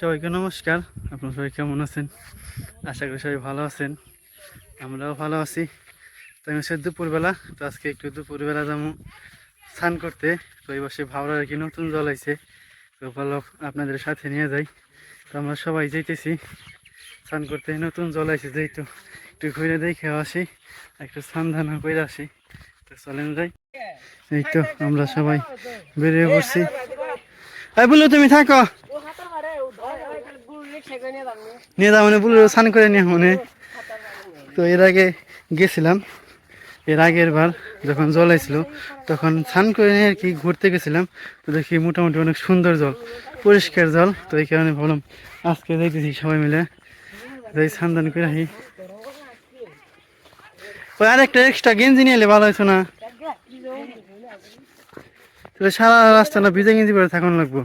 সবাইকে নমস্কার। আপনারা সবাই কেমন আছেন? আশা করি সবাই ভালো আছেন। আমরাও ভালো আছি। তো আমি হচ্ছে দুপুরবেলা, তো আজকে একটু দুপুরবেলা যাব স্নান করতে। তো এই বসে আর কি নতুন জল আইছে। তো ভালো আপনাদের সাথে নিয়ে যাই। তো আমরা সবাই যেতেছি স্নান করতে। নতুন জল আইছে যেহেতু, একটু ঘুরে দেখে আসি, একটু স্নান ধান করে আসি। তো চলেন যাই। এই তো আমরা সবাই বেরিয়ে পড়ছি। বলো তুমি থাকো। নিয়ে মানে বুলো স্নান করে নিয়ে মনে। তো এর আগে গেছিলাম। এর আগের বার যখন জল আইছিল, তখন স্নান করে নিয়ে আর কি ঘুরতে গেছিলাম। তো দেখি মোটামুটি অনেক সুন্দর জল, পরিষ্কার জল। তো এই কারণে ভাবলাম আজকে দেখতেছি সবাই মিলে। যাই স্নান দান করে আসি। ওই আরেকটা এক্সট্রা গেঞ্জি নিয়ে এলে ভালো হয়েছে না। তাহলে সারা রাস্তা না ভিজে গেঞ্জি পরে থাকুন লাগবো।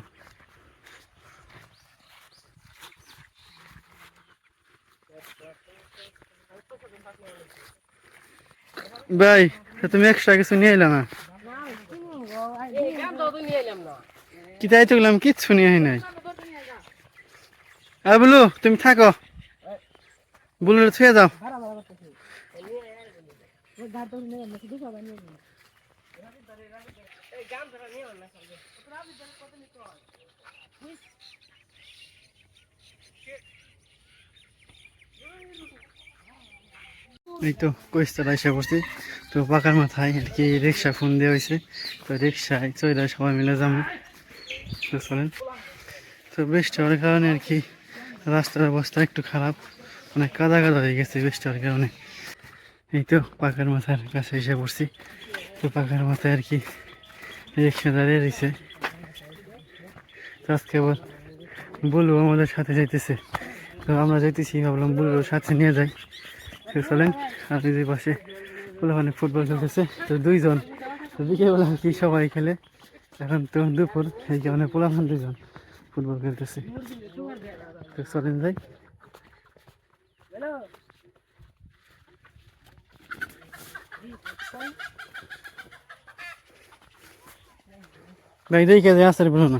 ভাই তুমি এক্সট্রা কিছু নিয়ে এলে না? কি তাই তো গেলাম, কিচ্ছু নিয়ে আই নাই। আর বলু, তুমি থাকো। বলু ছুঁয়ে যাও। এই তো কইস্তারা এসে পড়ছি। তো পাকার মাথায় আর কি রিক্সা ফোন দেওয়া হয়েছে তো রিক্সায় চইরা সবাই মিলে যাব তো তো বৃষ্টি হওয়ার কারণে আর কি রাস্তার অবস্থা একটু খারাপ। অনেক কাদা কাদা হয়ে গেছে বৃষ্টি হওয়ার কারণে। এই তো পাকার মাথার কাছে এসে পড়ছি। তো পাকার মাথায় আর কি রিক্সা দাঁড়িয়ে রয়েছে তো আজকে আবার বলব আমাদের সাথে যাইতেছে। তো আমরা যাইতেছি, ভাবলাম বলব সাথে নিয়ে যাই। চলেন এই যে পাশে পোলাপানে ফুটবল খেলতেছে, তো দুইজন। তো বিকেলবেলা কি সবাই খেলে। এখন তো দুপুর, এই কারণে পোলাপান দুইজন ফুটবল খেলতেছে। তো চলেন যাই। ভাই, দেখে যে আসার বলো না।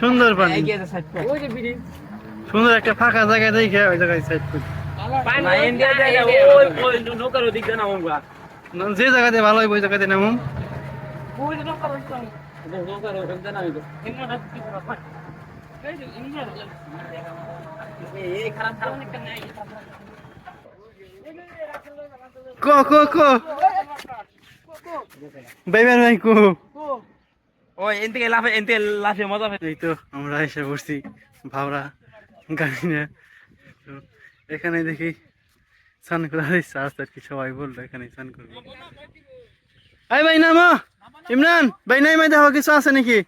সুন্দর পানি। ওই যে ব্রিজ সুন্দর একটা ফাঁকা জায়গায় দেখে ওই জায়গায় সাইড করি। যে জায়গাতে ভালো হয় ওই জায়গাতে নামুন ক ক ক। বাইবার ভাই কো। ওই এন থেকে লাফে এন থেকে লাফে মজা এই তো আমরা এসে বসছি ভাওরা গাড়ি নিয়ে তো এখানে দেখি স্নান করার ইচ্ছা আছে আর কি সবাই বলল এখানে স্নান করব এই ভাই নামো ইমরান ভাই নাই মাই দেখো কিছু আছে নাকি?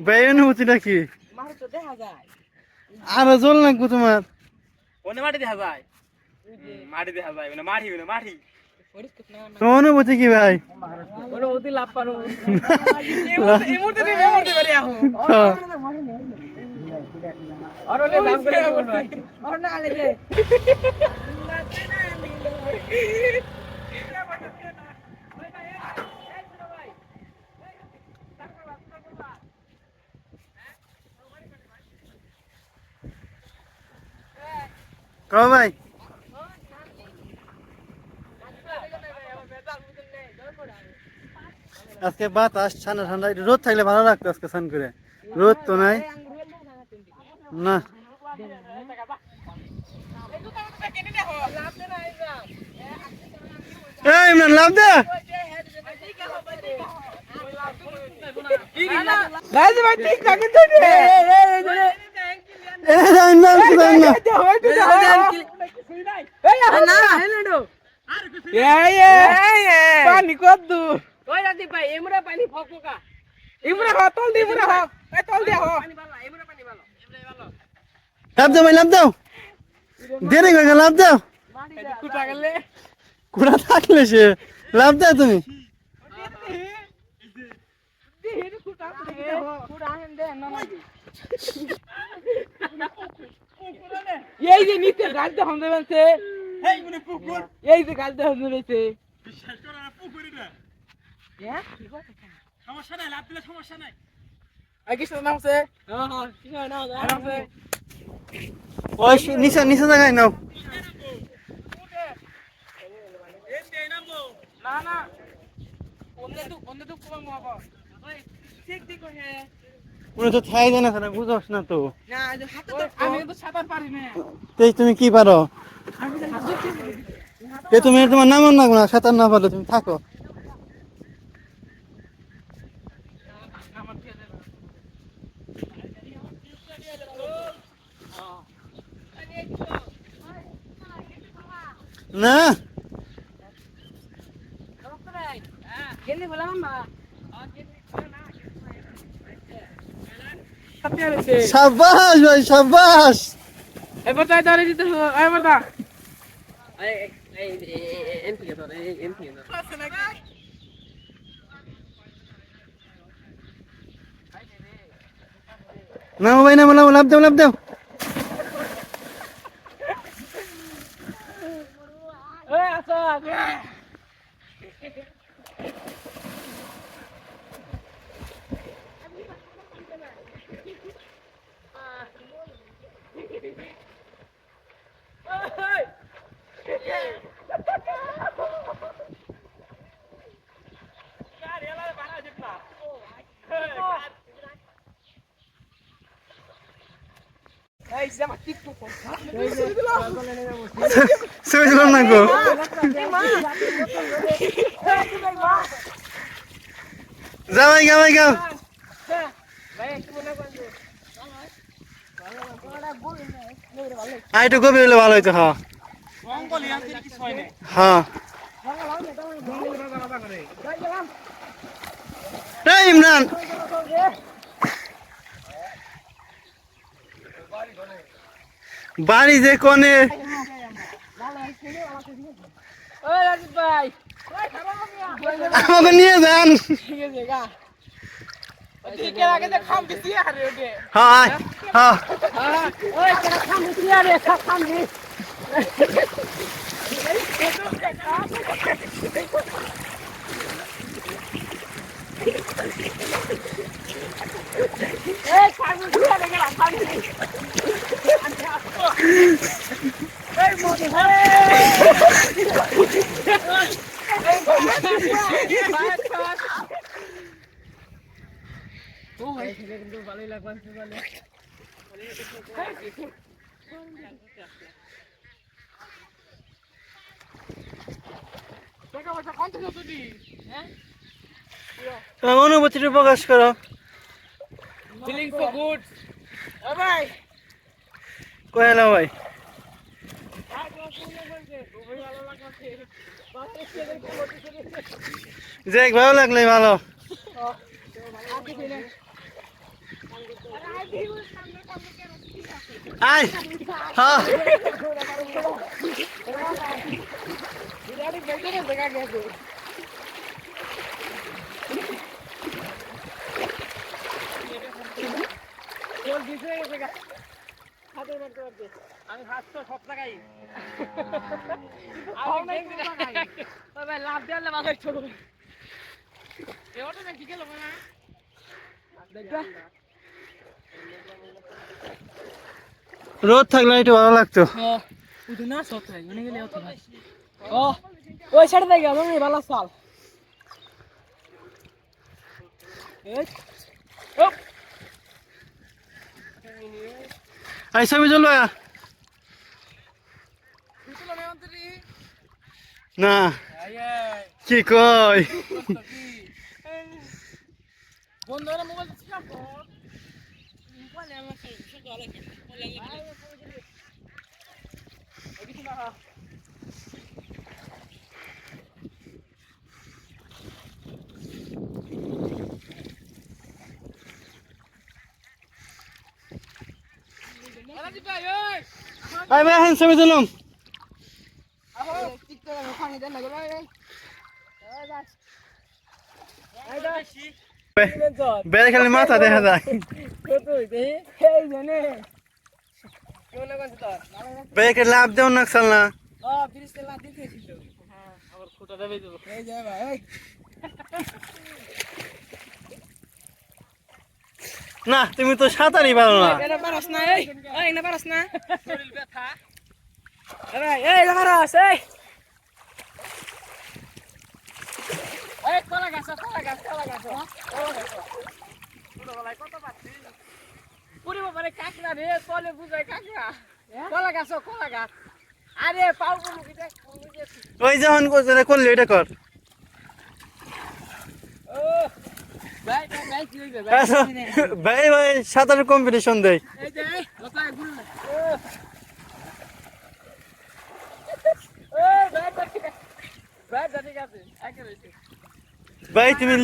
ভাই অনুভূতিটা কি আরও জল লাগবো তোমার। ওনে মাটি দেখা যায়। মাটি দেখা যাবে মানে মানে কি ভাই? অনুভূতি লাভ পারো ভাই। আজকে বাতাস ঠান্ডা ঠান্ডা রোদ থাকলে ভালো লাগতো আজকে স্নান করে রোদ তো নাই না ইমরান লাভ দে পানি কদ্দু ওই রাতি ভাই এমরা পানি ফকফকা এমরা হ তল দি এমরা হ এই তল দি হ পানি ভালো এমরা পানি ভালো। এমরা ভালো। লাভ দাও ভাই লাভ দাও। দেরি করে লাভ দাও। কুটা গেলে। কুড়া থাকলে সে লাভ দাও তুমি। এই যে নিতে গালতে হন্দে বেলছে এই যে গালতে হন্দে বেলছে সমস্যা নাই লাভ দিলে সমস্যা নাই। নামছে হ্যাঁ হ্যাঁ না নামছে ওই নিচে নিচে জায়গায় নাও। না না। তো না বুঝোস না পারি তুমি কি পারো? আমি তো হাত ধরতে তে তুমি তোমার নাম না না সাঁতার না পারলে তুমি থাকো। না। সাবাস ভাই সাবাস এবার তাই ধরে দিতে এবার দা নামো ভাই নামো, লাভ দাও লাভ দাও। ছবি দিলাম না গো। যাও ভাই গাও আর একটু গভীর হলে ভালো হইতো হ্যাঁ। হ্যাঁ। ইমরান। বাড়ি যে কোনে আমাকে নিয়ে যান। ঠিক আছে ভালোই লাগবে হ্যাঁ তোমার অনুভূতিটা প্রকাশ করো। ফিলিং সো গুড ও ভাই। কয়ে নাও ভাই? যে ভালো লাগলে ভালো। আয় হ্যাঁ আমি হাতটা সব জায়গায় ভাই লাভ দেওয়ালে ভালো ছোট এওটা নাকি গেল না দেখবা। রোদ থাকলে একটু ভালো লাগতো। মনে গেলে অত না ও ওই সাইড থেকে ভালো চাল এই ও। আই ছবি চলো বিটলো না কি কয়? বন্ধুরা মোবাইল মোবাইল আমার সাথে শুধু আলাদা মোবাইল আলাদা আলাদা ভাই ওই আই ভাই হ্যাঁ ভাই এই দাসি বেড়ে খালি মাথা দেখা যায়। বেড়ে লাভ দেও না চাল না। হ্যাঁ। খুঁটা দেবে এই যে ভাই এই না তুমি তো সাঁতারই পারো না। এটা ওই যখন যেটা করলি ওইটা কর। ভাই ভাই সাঁতারের কম্পিটিশন দেয় ভাই তুমি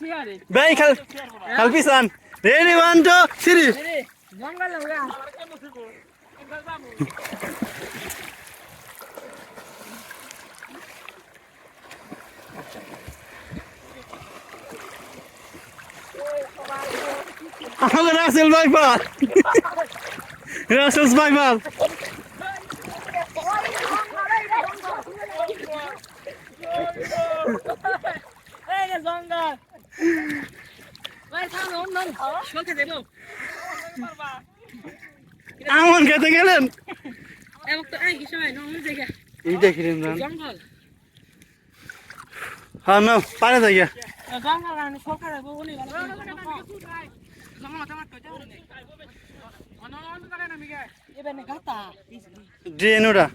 সিয়ারে ভাই খাল খাল রেডি ওয়ান জঙ্গল আমাদের রাসেল ভাই পাল। রাসেল ভাই পাল। জঙ্গল। ভাই থাম অন্য শোকে দেখো। আমন খেতে গেলেন? জঙ্গল হ্যাঁ না পারে গাতা ড্রেন ওটা।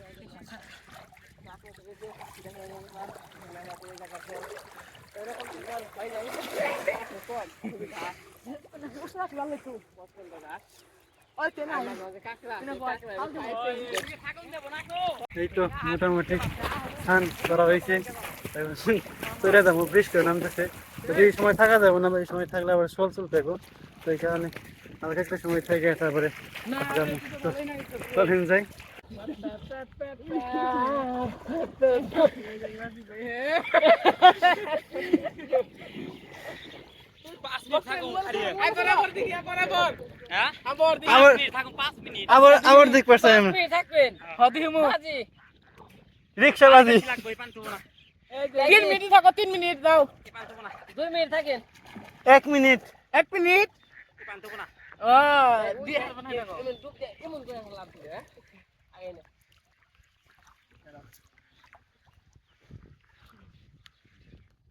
বয় এই মোটামুটি স্নান করা হয়েছে। চলে যাব বৃষ্টি যদি এই সময় থাকা যাব না, এই সময় থাকলে আবার চলতে থাকব। তো এই কারণে সময় থেকে তারপরে চলেন যাই। আবার আবার আবার। পারছি আমি থাকবেন। হদিমু আজি রিক্সা বাজি তিন মিনিট থাকো তিন মিনিট দাও। দুই মিনিট থাকেন। এক মিনিট। এক মিনিট। ও এমন করে লাভ হ্যাঁ? আগে না।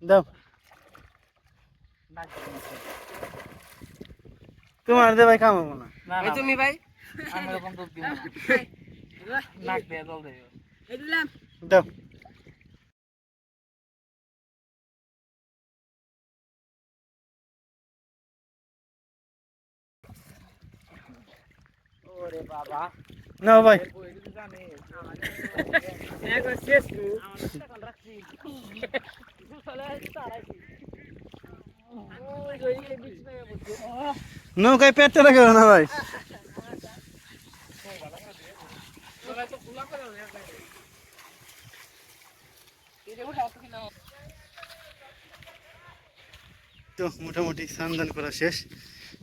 দাও। তোমার দে ভাই কামাবো না। এই তুমি ভাই? আমি এরকম ডুব দিব না। নাক দিয়ে জল দেবে এই দিলাম। দাও। ওরে বাবা। নাও ভাই। শেষ নৌকায় পেটটা রাখে না ভাই? তো মোটামুটি স্নান দান করা শেষ।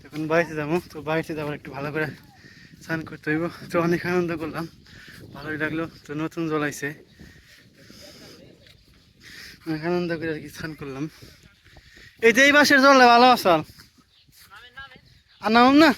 এখন বাড়িতে যাব, তো বাড়িতে যাবার একটু ভালো করে স্নান করতে হইব। তো অনেক আনন্দ করলাম, ভালোই লাগল, তো নতুন জল আইছে। অনেক আনন্দ করে আর কি স্নান করলাম। এই যে এই বাসের জলে ভালো আসল আর নাম না?